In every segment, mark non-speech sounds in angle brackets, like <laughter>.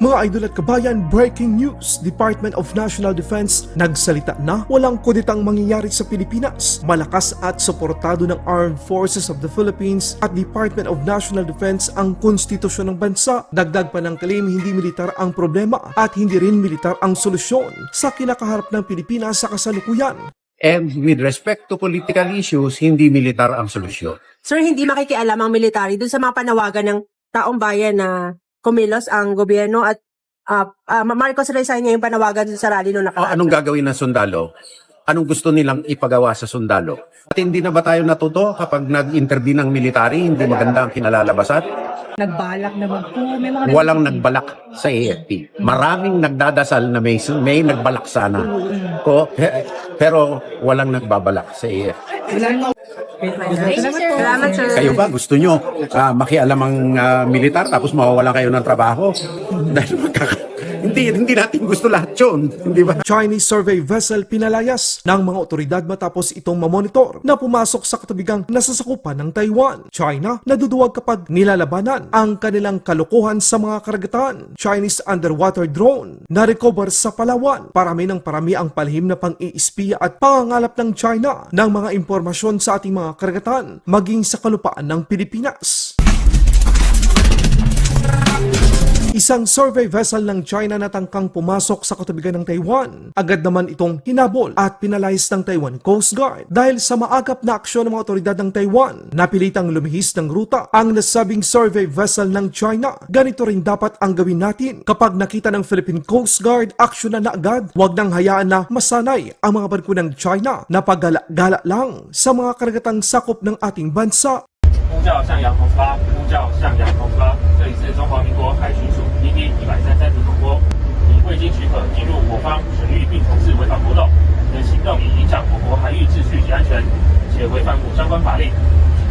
Mga idol at kabayan, breaking news! Department of National Defense nagsalita na walang kuditang mangyayari sa Pilipinas. Malakas at suportado ng Armed Forces of the Philippines at Department of National Defense ang konstitusyon ng bansa. Dagdag pa ng claim hindi militar ang problema at hindi rin militar ang solusyon sa kinakaharap ng Pilipinas sa kasalukuyan. And with respect to political issues, hindi militar ang solusyon. Sir, hindi makikialam ang military dun sa mga panawagan ng taong bayan na kumilos ang gobyerno at uh, uh, Marcos resign niya yung panawagan sa rally O nung nakaraan. anong gagawin ng sundalo? Anong gusto nilang ipagawa sa sundalo? At hindi na ba tayo natuto kapag nag-intervene ng military, hindi maganda ang kinalalabasan? nagbalak naman po. May mga Walang nagbalak sa AFP. Maraming nagdadasal na may, may nagbalak sana. Ko, pe- pero walang nagbabalak sa AFP. Salamat, sir. Kayo ba gusto nyo ah, makialam ang ah, militar tapos mawawalan kayo ng trabaho? <laughs> Dahil magkaka- hindi, hindi natin gusto lahat yun. Hindi ba? Chinese survey vessel pinalayas ng mga otoridad matapos itong mamonitor na pumasok sa katabigang nasasakupan ng Taiwan. China naduduwag kapag nilalabanan ang kanilang kalokohan sa mga karagatan. Chinese underwater drone na recover sa Palawan. Parami ng parami ang palihim na pang-iispiya at pangangalap ng China ng mga impormasyon sa ating mga karagatan maging sa kalupaan ng Pilipinas. Isang survey vessel ng China na tangkang pumasok sa katabigan ng Taiwan. Agad naman itong hinabol at pinalayas ng Taiwan Coast Guard dahil sa maagap na aksyon ng mga otoridad ng Taiwan. Napilitang lumihis ng ruta ang nasabing survey vessel ng China. Ganito rin dapat ang gawin natin. Kapag nakita ng Philippine Coast Guard, aksyon na na agad. Huwag nang hayaan na masanay ang mga barko ng China na paggala-gala lang sa mga karagatang sakop ng ating bansa 呼叫向阳红发，呼叫向阳红发，这 里是中华民国海巡署 DD 一百三三度广播。你未经许可进入我方水域并从事违法活动，你的行动已影响我国海域秩序及安全，且违反我相关法令，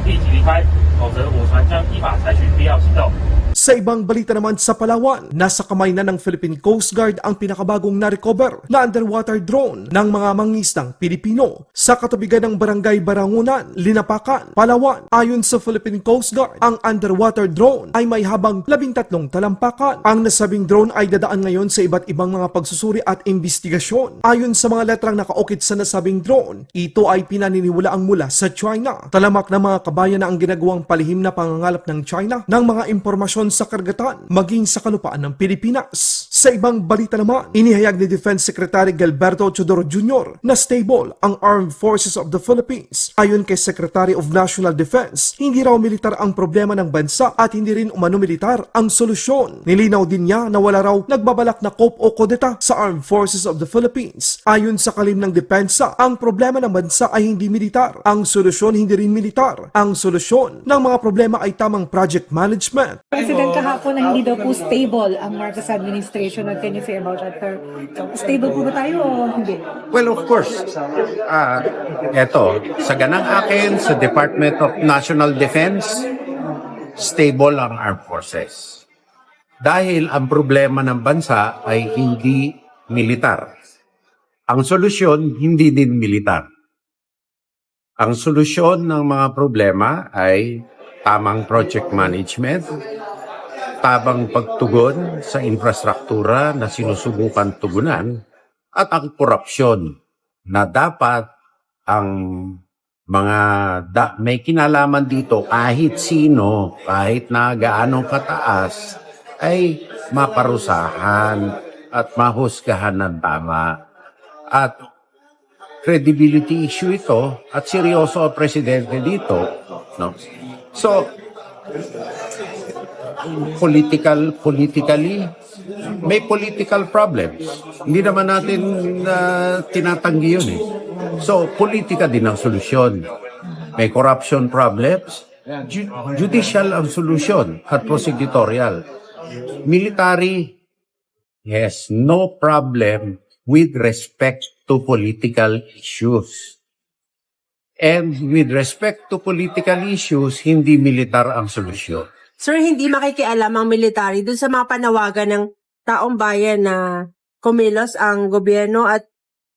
请立即离开，否则我船将依法采取必要行动。Sa ibang balita naman sa Palawan, nasa kamay na ng Philippine Coast Guard ang pinakabagong na-recover na underwater drone ng mga mangisdang Pilipino sa katabigan ng Barangay Barangunan, Linapakan, Palawan. Ayon sa Philippine Coast Guard, ang underwater drone ay may habang 13 talampakan. Ang nasabing drone ay dadaan ngayon sa iba't ibang mga pagsusuri at investigasyon. Ayon sa mga letrang nakaukit sa nasabing drone, ito ay pinaniniwalaang mula sa China. Talamak ng mga kabayan na ang ginagawang palihim na pangangalap ng China ng mga impormasyon sa karagatan maging sa kalupaan ng Pilipinas. Sa ibang balita naman, inihayag ni Defense Secretary Gilberto Chodoro Jr. na stable ang Armed Forces of the Philippines. Ayon kay Secretary of National Defense, hindi raw militar ang problema ng bansa at hindi rin umano militar ang solusyon. Nilinaw din niya na wala raw nagbabalak na cope o kodeta sa Armed Forces of the Philippines. Ayon sa kalim ng depensa, ang problema ng bansa ay hindi militar. Ang solusyon hindi rin militar. Ang solusyon ng mga problema ay tamang project management. President kahapon na hindi daw po stable ang Marcos administration. What can you say about that, sir? Stable po ba tayo o hindi? Well, of course. Ah, eto, sa ganang akin, sa Department of National Defense, stable ang armed forces. Dahil ang problema ng bansa ay hindi militar. Ang solusyon, hindi din militar. Ang solusyon ng mga problema ay tamang project management, tabang pagtugon sa infrastruktura na sinusubukan tugunan, at ang korupsyon na dapat ang mga da- may kinalaman dito kahit sino, kahit na gaano kataas, ay maparusahan at mahusgahan ng tama. At credibility issue ito at seryoso ang presidente dito. No? So, political politically may political problems. Hindi naman natin uh, tinatanggi yun eh. So, politika din ang solusyon. May corruption problems, ju- judicial ang solusyon at prosecutorial. Military has no problem with respect to political issues. And with respect to political issues, hindi militar ang solusyon. Sir, hindi makikialam ang military dun sa mga panawagan ng taong bayan na kumilos ang gobyerno at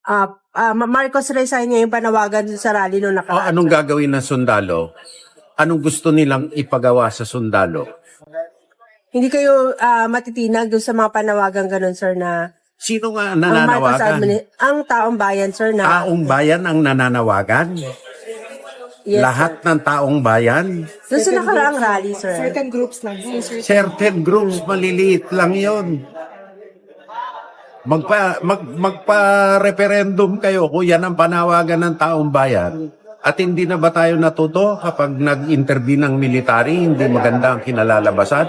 uh, uh, Marcos resign niya yung panawagan sa rally O nakaraan. anong gagawin ng sundalo? Anong gusto nilang ipagawa sa sundalo? hindi kayo ah, matitinag doon sa mga panawagang ganun, sir, na Sino nga ang nananawagan? admini- ang taong bayan, sir, na Taong bayan ang nananawagan? Yes, Lahat ng taong bayan? sir. Doon sa nakaraang rally, sir. Certain groups lang. sir. Certain groups, maliliit lang yon. Magpa, mag, magpa-referendum kayo kung yan ang panawagan ng taong bayan. At hindi na ba tayo natuto kapag nag-intervene ng military, hindi maganda ang kinalalabasan?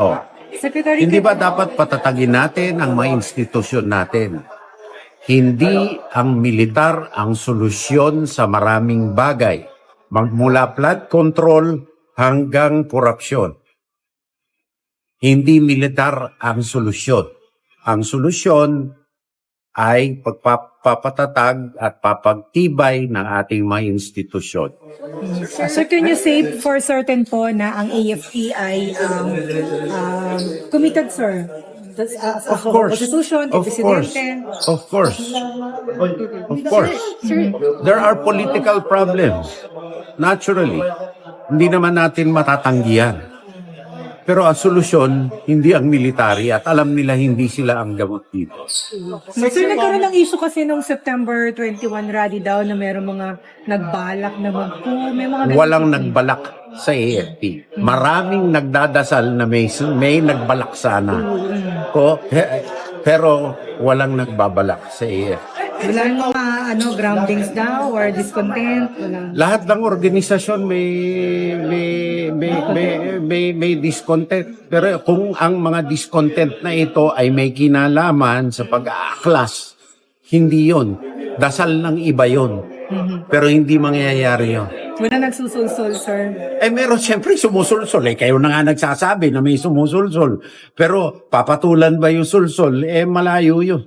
Oh. Secretary, Hindi ba dapat patatagin natin ang mga institusyon natin? Hindi ang militar ang solusyon sa maraming bagay. Magmula flood control hanggang korupsyon. Hindi militar ang solusyon. Ang solusyon ay pagpapatatag at papagtibay ng ating mga institusyon. Sir, can you say for certain po na ang AFP ay um, um, committed, sir? Uh, sa Of course. Constitution, Of course. Of course. Of course. There are political problems. Naturally. Hindi naman natin matatanggihan. Pero ang solusyon, hindi ang military at alam nila hindi sila ang gamot dito. Sir, nagkaroon ng issue kasi nung September 21 rally daw na meron mga nagbalak na mag may mga Walang nagbalak sa AFP. Maraming nagdadasal na may, may nagbalak sana. Ko, pero walang nagbabalak sa AFP. Wala mga ano, groundings daw or discontent. Wala. Lahat ng organisasyon may may may may, may, may discontent. Pero kung ang mga discontent na ito ay may kinalaman sa pag-aaklas, hindi yon. Dasal ng iba yon. Pero hindi mangyayari yon. Wala nagsusulsol, sir. Eh meron siyempre sumusulsol. Eh kayo na nga nagsasabi na may sumusulsol. Pero papatulan ba yung sulsol? Eh malayo yun.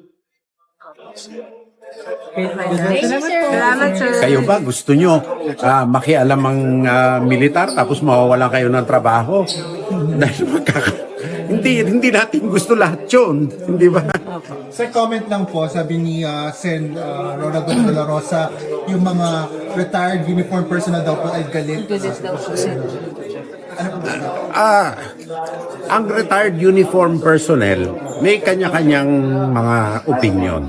Salamat, sir. Kayo ba gusto nyo ah, makialam ang ah, militar tapos mawawalan kayo ng trabaho? <laughs> Dahil magkaka... hindi, hindi natin gusto lahat yun. Hindi ba? Sa comment lang po, sabi ni uh, Sen uh, Ronaldo de la Rosa, yung mga retired uniform personnel daw po ay galit. Ano po ba? Ah, ang retired uniform personnel may kanya-kanyang mga opinion.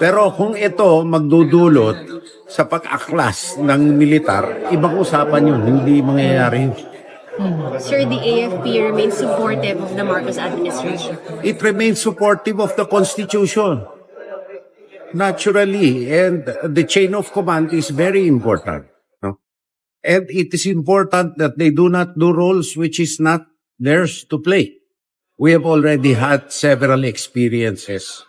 Pero kung ito magdudulot sa pag-aklas ng militar, ibang usapan yun, hindi mangyayari. Sir, the AFP remains supportive of the Marcos administration. it remains supportive of the Constitution. Naturally, and the chain of command is very important. No? And it is important that they do not do roles which is not theirs to play. We have already had several experiences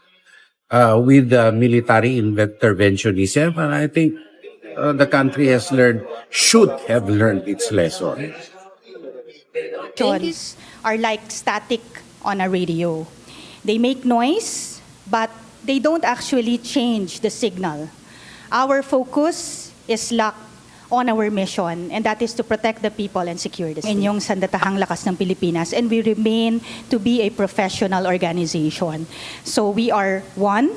uh, with uh, military interventionism, and I think uh, the country has learned, should have learned its lesson. Electrons are like static on a radio. They make noise, but they don't actually change the signal. Our focus is locked on our mission, and that is to protect the people and secure the state. Inyong sandatahang lakas ng Pilipinas, and we remain to be a professional organization. So we are one,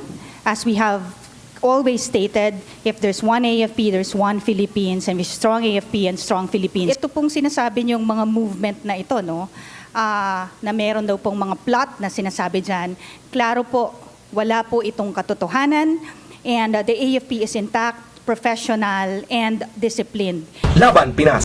as we have always stated, if there's one AFP, there's one Philippines, and with strong AFP and strong Philippines. Ito pong sinasabi niyong mga movement na ito, no? Ah, na meron daw pong mga plot na sinasabi dyan. Klaro po, wala po itong katotohanan, and uh, the AFP is intact, professional, and disciplined. Laban Pinas.